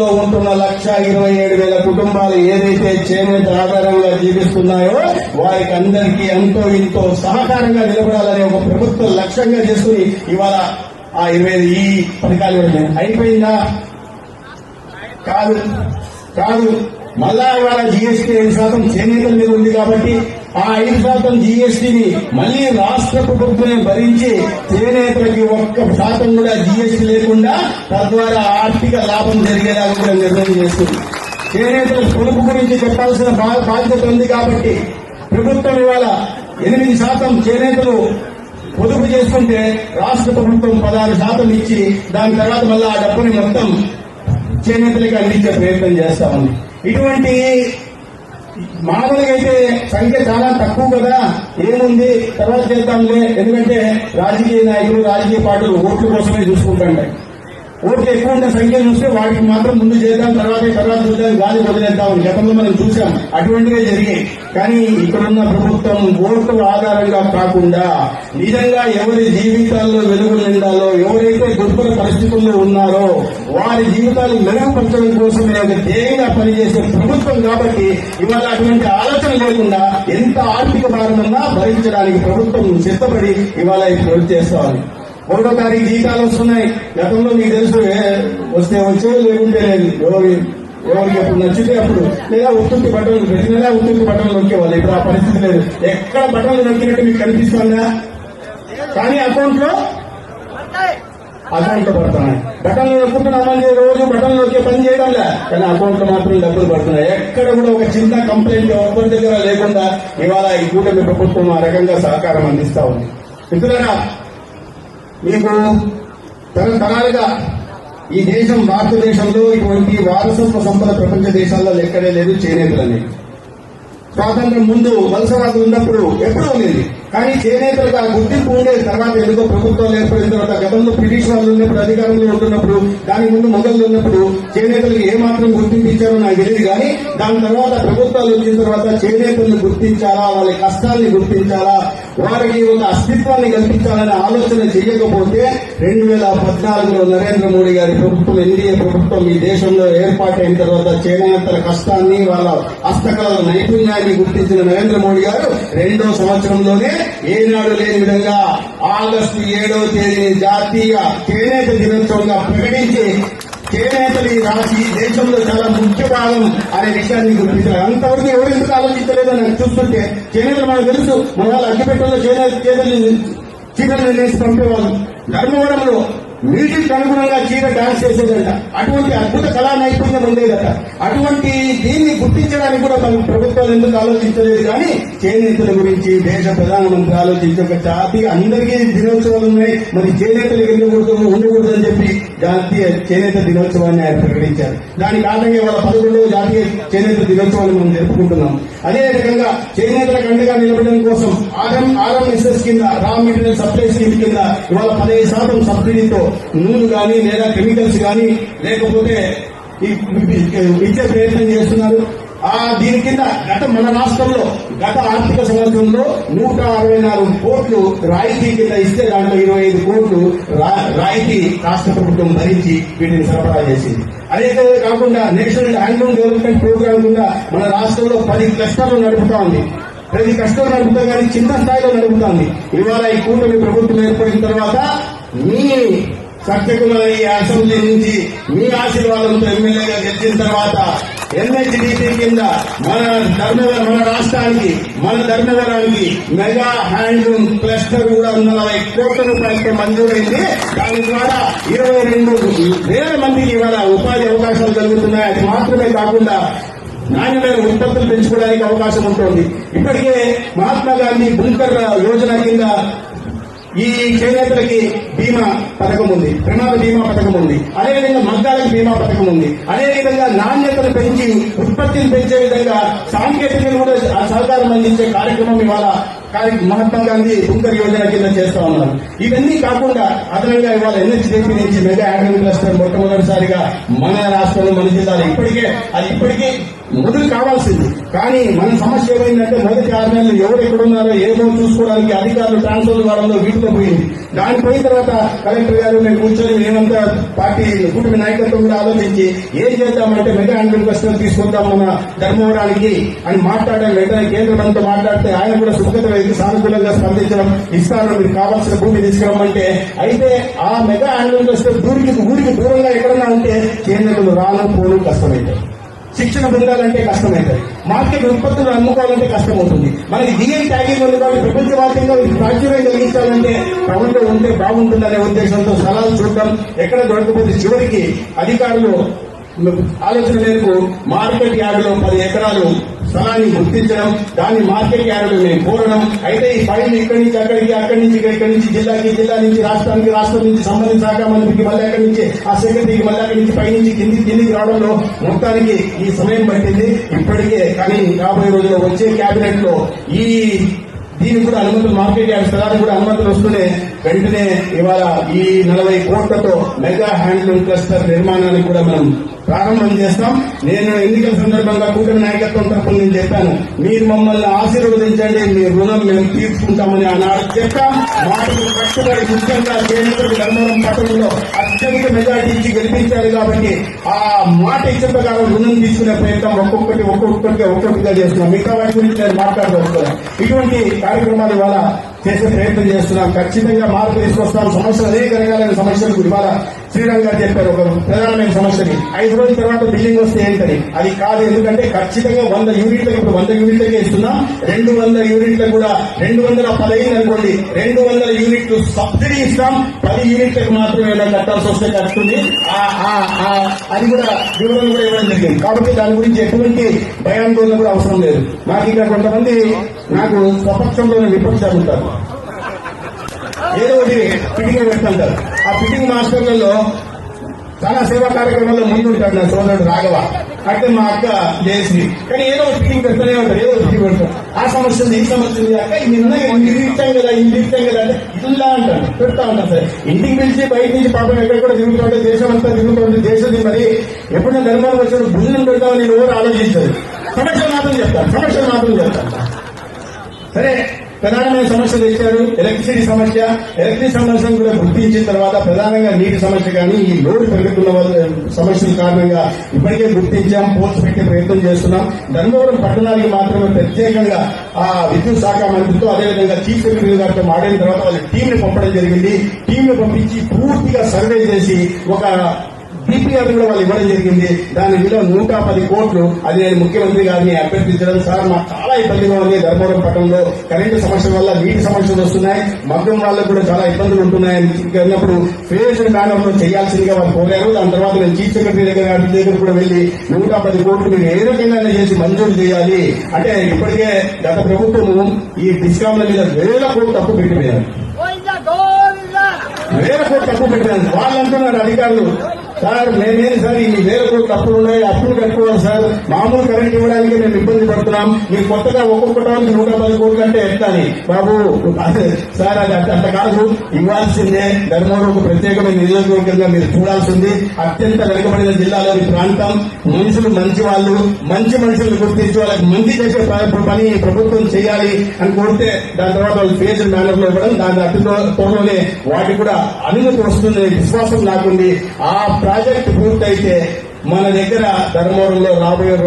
లో ఉంటున్న లక్ష ఇరవై ఏడు వేల కుటుంబాలు ఏదైతే చేనేత ఆధారంగా జీవిస్తున్నాయో వారికి అందరికీ ఎంతో ఇంతో సహకారంగా నిలబడాలనే ఒక ప్రభుత్వం లక్ష్యంగా చేసుకుని ఇవాళ ఆ ఇరవై ఈ పథకాలు ఇవ్వడం అయిపోయిందా? కాదు. కాదు. మళ్ళా ఇవాళ జీఎస్టీ శాతం చేనేతల మీద ఉంది కాబట్టి ఆ ఐదు శాతం జీఎస్టీని మళ్ళీ రాష్ట్ర ప్రభుత్వమే భరించి చేనేతలకి ఒక్క శాతం కూడా జీఎస్టీ లేకుండా తద్వారా ఆర్థిక లాభం జరిగేలాగా కూడా నిర్ణయం చేస్తుంది. చేనేతల పొదుపు గురించి చెప్పాల్సిన బాధ్యత ఉంది కాబట్టి ప్రభుత్వం ఇవాళ ఎనిమిది శాతం చేనేతలు పొదుపు చేసుకుంటే రాష్ట్ర ప్రభుత్వం పదహారు శాతం ఇచ్చి దాని తర్వాత మళ్ళీ ఆ డబ్బుని మొత్తం చేనేతలకి అందించే ప్రయత్నం చేస్తా ఉంది. ఇటువంటి మామూలుగా అయితే సంఖ్య చాలా తక్కువ కదా. ఏముంది? తర్వాత చేద్దాంలే ఎందుకంటే రాజకీయ నాయకులు రాజకీయ పార్టీలు ఓట్ల కోసమే చూసుకుంటుంటాయి ఓట్లు ఎక్కువ ఉన్న సంఖ్య చూస్తే వాటికి మాత్రం ముందు చేద్దాం తర్వాత తర్వాత చూద్దాం గాలి వదిలేద్దాం. గతంలో మనం చూసాం అటువంటివే జరిగాయి. కానీ ఇక్కడున్న ప్రభుత్వం ఓటు ఆధారంగా కాకుండా నిజంగా ఎవరి జీవితాల్లో వెలుగు నిండాలో ఎవరైతే దుర్బల పరిస్థితుల్లో ఉన్నారో వారి జీవితాలు మెరుగుపరచడం కోసమే ఒక ధ్యేయంగా పనిచేసే ప్రభుత్వం కాబట్టి ఇవాళ అటువంటి ఆలోచన లేకుండా ఎంత ఆర్థిక భారమన్నా భరించడానికి ప్రభుత్వం సిద్ధపడి ఇవాళ ఇప్పుడు చేస్తా ఉంది ఒకటో తారీఖు జీతాలు వస్తున్నాయి. గతంలో మీకు తెలుసు వస్తే వచ్చే లేకుంటే లేదు. ఎవరు ఎవరికి ఎప్పుడు నచ్చితే అప్పుడు. లేదా ఉత్తుకి బట్టలు ప్రతి నెల ఉత్తుకి బట్టలు నొక్కేవాళ్ళు. ఇప్పుడు ఆ పరిస్థితి లేదు. ఎక్కడ బట్టలు నొక్కినట్టు మీకు కనిపిస్తుందా? కానీ అకౌంట్లో అకౌంట్లో పడుతున్నాయి బట్టలు నొక్కుంటున్నామని రోజు బట్టలు నొక్కే పని చేయడంలే? కానీ అకౌంట్లో మాత్రం డబ్బులు పడుతున్నాయి. ఎక్కడ కూడా ఒక చిన్న కంప్లైంట్ ఎవరి దగ్గర లేకుండా ఇవాళ ఈ కూటమి ప్రభుత్వం ఆ రకంగా సహకారం అందిస్తా ఉంది. మిత్రులరా మీకు తరతరాలుగా ఈ దేశం భారతదేశంలో ఇటువంటి వారసత్వ సంపద ప్రపంచ దేశాల్లో లెక్కడే లేదు చేనేతలని. స్వాతంత్రం ముందు వలసవాదం ఉన్నప్పుడు ఎప్పుడూ లేదు కానీ చేనేతలకు ఆ గుర్తింపు ఉండేది తర్వాత ఎందుకో ప్రభుత్వాలు ఏర్పడిన తర్వాత గతంలో బ్రిటిష్ వాళ్ళు ఉన్నప్పుడు అధికారంలో ఉంటున్నప్పుడు దాని ముందు మొఘలు ఉన్నప్పుడు చేనేతలకు ఏమాత్రం గుర్తింపు ఇచ్చారో నాకు తెలియదు కానీ దాని తర్వాత ప్రభుత్వాలు వచ్చిన తర్వాత చేనేతలను గుర్తించాలా వాళ్ళ కష్టాన్ని గుర్తించాలా వారికి ఒక అస్తిత్వాన్ని కల్పించాలనే ఆలోచన చేయకపోతే రెండు వేల పద్నాలుగులో నరేంద్ర మోడీ గారి ప్రభుత్వం ఎన్డీఏ ప్రభుత్వం ఈ దేశంలో ఏర్పాటైన తర్వాత చేనేతల కష్టాన్ని వాళ్ళ హస్తకళల నైపుణ్యాన్ని గుర్తించిన నరేంద్ర మోడీ గారు రెండో సంవత్సరంలోనే ఏనాడు లేని విధంగా ఆగస్టు ఏడవ తేదీని జాతీయ చేనేత దినోత్సవంగా ప్రకటించి చేనేతలు ఈ రాశి దేశంలో చాలా ముఖ్య భాగం అనే విషయాన్ని గుర్తించారు అంతవరకు ఎవరు ఎందుకు ఆలోచించలేదో నాకు చూస్తుంటే చేనేతలు మనకు తెలుసు మన వాళ్ళు అగ్గిపెట్టలో చేనేత చేతలు చీరలు నిర్ణయించి పంపేవాళ్ళు. ధర్మవరంలో మ్యూజిక్ అనుగుణంగా చీర డాన్స్ చేసేదంట. అటువంటి అద్భుత కళా నైపుణ్యం ఉండేదట. అటువంటి దీన్ని గుర్తించడానికి కూడా మన ప్రభుత్వాలు ఎందుకు ఆలోచించలేదు కానీ చేనేతల గురించి దేశ ప్రధానమంత్రి ఆలోచించి ఒక జాతీయ అందరికీ దినోత్సవాలు ఉన్నాయి. మరి చేనేతలు ఎందుకు ఉండకూడదు అని చెప్పి జాతీయ చేనేత దినోత్సవాన్ని ఆయన ప్రకటించారు. దాని కారణంగా వాళ్ళ పదకొండవ జాతీయ చేనేత దినోత్సవాన్ని మనం జరుపుకుంటున్నాం. అదే రకంగా చేనేతలకు అండగా నిలబడడం కోసం ఆర్ఎం ఆర్ఎంఎస్ఎస్ కింద రా మెటీరియల్ సప్లై స్కీమ్ కింద ఇవాళ పదిహేను శాతం సబ్సిడీతో నూనె కానీ లేదా కెమికల్స్ కానీ లేకపోతే ఇచ్చే ప్రయత్నం చేస్తున్నారు. ఆ దీని కింద గత మన రాష్ట్రంలో గత ఆర్థిక సంవత్సరంలో నూట అరవై నాలుగు కోట్లు రాయితీ కింద ఇస్తే దాంట్లో ఇరవై ఐదు కోట్లు రాయితీ రాష్ట్ర ప్రభుత్వం భరించి వీటిని సరఫరా చేసింది. అదే కాకుండా నేషనల్ హ్యాండ్లూమ్ డెవలప్మెంట్ ప్రోగ్రామ్ కింద మన రాష్ట్రంలో పది క్లస్టర్లు నడుపుతా ఉంది. ప్రతి కష్టం నడుపుతా కానీ చిన్న స్థాయిలో నడుపుతాంది ఇవాళ ఈ కూటమి ప్రభుత్వం ఏర్పడిన తర్వాత మీ సత్యకుమార్ ఈ అసెంబ్లీ నుంచి మీ ఆశీర్వాదంతో ఎమ్మెల్యేగా గెలిచిన తర్వాత ఎన్హెచ్డిపి కింద మన ధర్మవరం మన రాష్ట్రానికి మన ధర్మవరానికి మెగా హ్యాండ్లూమ్ క్లస్టర్ కూడా నలభై కోట్ల రూపాయలతో మంజూరైంది. దాని ద్వారా ఇరవై రెండు వేల మందికి ఇవాళ ఉపాధి అవకాశాలు కలుగుతున్నాయి. అది మాత్రమే కాకుండా నాణ్యమైన ఉత్పత్తులు పెంచుకోవడానికి అవకాశం ఉంటుంది. ఇప్పటికే మహాత్మా గాంధీ బుంకర్ యోజన కింద ఈ చేనేతలకి బీమా పథకం ఉంది. ప్రమాద బీమా పథకం ఉంది. అదేవిధంగా మగ్గాలకు బీమా పథకం ఉంది. అదేవిధంగా నాణ్యతను పెంచి ఉత్పత్తిని పెంచే విధంగా సాంకేతికను కూడా సహకారం అందించే కార్యక్రమం ఇవాళ మహాత్మా గాంధీ బుంకర్ యోజన కింద చేస్తా ఉన్నారు. ఇవన్నీ కాకుండా అదనంగా ఇవాళ ఎన్హెచ్డిపి నుంచి మెగా యాగ్రో క్లస్టర్ మొట్టమొదటిసారిగా మన రాష్ట్రంలో మన జిల్లాలో ఇప్పటికే అది ఇప్పటికీ మొదలు కావాల్సింది. కానీ మన సమస్య ఏమైందంటే మొదటి ఆరు నెలలు ఎవరు ఎక్కడున్నారో ఏదో చూసుకోవడానికి అధికారులు ట్రాన్స్ఫర్ కావడంలో వీటితో పోయింది. దాని పోయిన తర్వాత కలెక్టర్ గారు మేము కూర్చొని మేమంతా పార్టీ కుటుంబ నాయకత్వం కూడా ఆలోచించి ఏం చేద్దామంటే మెగా హ్యాండ్లింగ్ క్లస్టర్ తీసుకుందాం మన ధర్మవరానికి అని మాట్లాడడం వెంటనే కేంద్ర మంత్రితో మాట్లాడితే ఆయన కూడా సుఖత వ్యక్తి సానుకూలంగా స్పందించడం ఇస్తాను మీకు కావాల్సిన భూమి తీసుకురమ్మంటే అయితే ఆ మెగా హ్యాండ్లింగ్ వస్తే ఊరికి ఊరికి దూరంగా ఎక్కడన్నా ఉంటే కేంద్రంలో రాను పోను కష్టమైంది శిక్షణ పొందాలంటే కష్టమవుతుంది మార్కెట్ ఉత్పత్తులు అమ్ముకోవాలంటే కష్టమవుతుంది. మనకి డిఎం ట్యాగింగ్ ఉంది కాబట్టి ప్రపంచవ్యాప్తంగా ప్రాచుర్యం కలిగించాలంటే ప్రభుత్వం ఉంటే బాగుంటుందనే ఉద్దేశంతో స్థలాలు చూడటం ఎక్కడ దొరకపోతే చివరికి అధికారులు ఆలోచన మేరకు మార్కెట్ యార్డులో పది ఎకరాలు స్థలాన్ని గుర్తించడం దాన్ని మార్కెట్ యార్డులో మేము కోరడం. అయితే ఈ ఫైల్ ఇక్కడి నుంచి అక్కడికి అక్కడి నుంచి ఇక్కడి నుంచి జిల్లాకి జిల్లా నుంచి రాష్ట్రానికి రాష్ట్రం నుంచి సంబంధిత శాఖ మంత్రికి మళ్ళీ అక్కడి నుంచి ఆ సెక్రటరీకి మళ్ళీ అక్కడి నుంచి పై నుంచి కింది కిందికి రావడంలో మొత్తానికి ఈ సమయం పట్టింది. ఇప్పటికే కానీ రాబోయే రోజుల్లో వచ్చే కేబినెట్లో ఈ దీనికి కూడా అనుమతులు మార్కెట్ యార్డ్ స్థలానికి కూడా అనుమతులు వస్తూనే వెంటనే ఇవాళ ఈ నలభై కోట్లతో మెగా హ్యాండ్లూమ్ క్లస్టర్ నిర్మాణానికి కూడా మనం ప్రారంభం చేస్తాం. నేను ఎన్నికల సందర్భంగా కూటమి నాయకత్వం తరఫున నేను చెప్పాను మీరు మమ్మల్ని ఆశీర్వదించండి మీ రుణం మేము తీర్చుకుంటామని ఆనాడు చెప్తా మాటలు కట్టుబడి ముఖ్యంగా కేంద్ర ధర్మవరం పట్టణంలో అత్యధిక మెజార్టీ ఇచ్చి గెలిపించారు కాబట్టి ఆ మాట ఇచ్చిన ప్రకారం రుణం తీసుకునే ప్రయత్నం ఒక్కొక్కటి ఒక్కొక్కటిగా ఒక్కొక్కటిగా చేస్తున్నాం. మిగతా వాటి గురించి నేను మాట్లాడదలుచుకున్నాను ఇటువంటి కార్యక్రమాలు ఇవాళ చేసే ప్రయత్నం చేస్తున్నాం. ఖచ్చితంగా మార్పు తీసుకొస్తాం. సమస్యలు అనేక రకాలైన సమస్యలు ఇవాళ శ్రీరామ్ గారు చెప్పారు. ఒక ప్రధానమైన సమస్యని. ఐదు రోజుల తర్వాత బిల్డింగ్ వస్తే ఏంటని. అది కాదు. ఎందుకంటే ఖచ్చితంగా వంద యూనిట్లకు ఇప్పుడు వంద యూనిట్లకే ఇస్తున్నాం. రెండు వందల యూనిట్లకు కూడా రెండు వందల పదహైదు అనుకోండి. రెండు వందల యూనిట్లు సబ్సిడీ ఇస్తాం. పది యూనిట్లకు మాత్రమే కట్టాల్సి వస్తే కట్టుతుంది అది కూడా వివరణ కూడా ఇవ్వడం జరిగింది. కాబట్టి దాని గురించి ఎటువంటి భయాందోళన కూడా అవసరం లేదు. నాకు ఇక్కడ కొంతమంది నాకు స్వపక్షంలోనే విపక్షాలు ఉంటారు. ఏదో ఒకటి ఫిట్టింగ్ పెట్టుకుంటారు ఆ ఫిట్టింగ్ మాస్టర్లలో చాలా సేవా కార్యక్రమాల్లో ముందుంటాడు నా సోదరుడు రాఘవ. అంటే మా అక్క జయశ్రీ కానీ ఏదో ఒక ఫిట్టింగ్ పెడతానే ఉంటారు ఏదో ఫిట్టింగ్ పెడతారు ఆ సమస్య ఉంది ఈ సమస్య ఉంది అక్క నిన్న ఇంటికి ఇచ్చాం కదా ఇంటికి ఇచ్చాం కదా అంటే ఇలా అంటారు పెడతా ఉంటారు సార్. ఇంటికి పిలిచి బయట నుంచి పాపం ఎక్కడ కూడా తిరుగుతుంటే దేశం అంతా తిరుగుతుంటే దేశం మరి ఎప్పుడైనా ధర్మాలు వచ్చిన భుజనం పెడతామని ఎవరు ఆలోచించారు. సమస్య మాత్రం చెప్తాను సమస్య మాత్రం చెప్తాను సరే ప్రధానమైన సమస్యలు ఇచ్చారు ఎలక్ట్రిసిటీ సమస్య. ఎలక్ట్రిసిటీ సమస్యను కూడా గుర్తించిన తర్వాత ప్రధానంగా నీటి సమస్య కానీ ఈ లోడ్ పెరుగుతున్న వాళ్ళ సమస్యల కారణంగా ఇప్పటికే గుర్తించాం. పోల్స్ పెట్టే ప్రయత్నం చేస్తున్నాం. ధర్మవరం పట్టణానికి మాత్రమే ప్రత్యేకంగా ఆ విద్యుత్ శాఖ మంత్రితో అదేవిధంగా చీఫ్ సెక్రటరీ గారితో మాడిన తర్వాత వాళ్ళ టీంని పంపడం జరిగింది. టీంని పంపించి పూర్తిగా సర్వే చేసి ఒక డిపిఆర్ కూడా వాళ్ళు ఇవ్వడం జరిగింది. దాని విలువ నూట పది కోట్లు. అది నేను ముఖ్యమంత్రి గారిని అభ్యర్థించడం సార్ మాకు చాలా ఇబ్బందిగా ఉంది ధర్మవరం పట్టణంలో. కరెంటు సమస్యల వల్ల నీటి సమస్యలు వస్తున్నాయి. మగ్గం వాళ్ళకు కూడా చాలా ఇబ్బందులు ఉంటున్నాయని అన్నప్పుడు ఫేజ్ మేనర్లో చేయాల్సిందిగా వాళ్ళు కోరారు. దాని తర్వాత నేను చీఫ్ సెక్రటరీ దగ్గర గారి దగ్గర కూడా వెళ్ళి నూట పది కోట్లు మీరు ఏ రకంగా చేసి మంజూరు చేయాలి. అంటే ఇప్పటికే గత ప్రభుత్వము ఈ డిస్కామ్ల మీద వేల కోట్లు తప్పు పెట్టిపోయారు. వేల కోట్లు తప్పు పెట్టారు వాళ్ళు అంటున్నారు అధికారులు సార్ మేమేం సార్ ఈ వేల కోట్లు అప్పులు ఉన్నాయి అప్పులు కట్టుకోవాలి సార్. మామూలు కరెంట్ ఇవ్వడానికి మేము ఇబ్బంది పడుతున్నాం. మీరు కొత్తగా ఒక్కొక్కటానికి నూట పది కోట్లు అంటే ఎట్లా అని? బాబు అదే సార్ అది అంత కాదు. ఇవ్వాల్సిందే ధర్మవరం ఒక ప్రత్యేకమైన నియోజకవర్గంగా మీరు చూడాల్సింది. అత్యంత వెనుకబడిన జిల్లాలోని ప్రాంతం. మనుషులు మంచి వాళ్ళు. మంచి మనుషులను గుర్తించి వాళ్ళకి మంచి చేసే పని ప్రభుత్వం చేయాలి అని కోరితే దాని తర్వాత వాళ్ళు ఫేజ్ మేనర్లో ఇవ్వడం దాని అతి త్వరలోనే వాటికి కూడా అనుమతి వస్తుందనే విశ్వాసం నాకుంది. ఆ ప్రాజెక్ట్ పూర్తయితే మన దగ్గర ధర్మవరంలో రాబోయే రోజు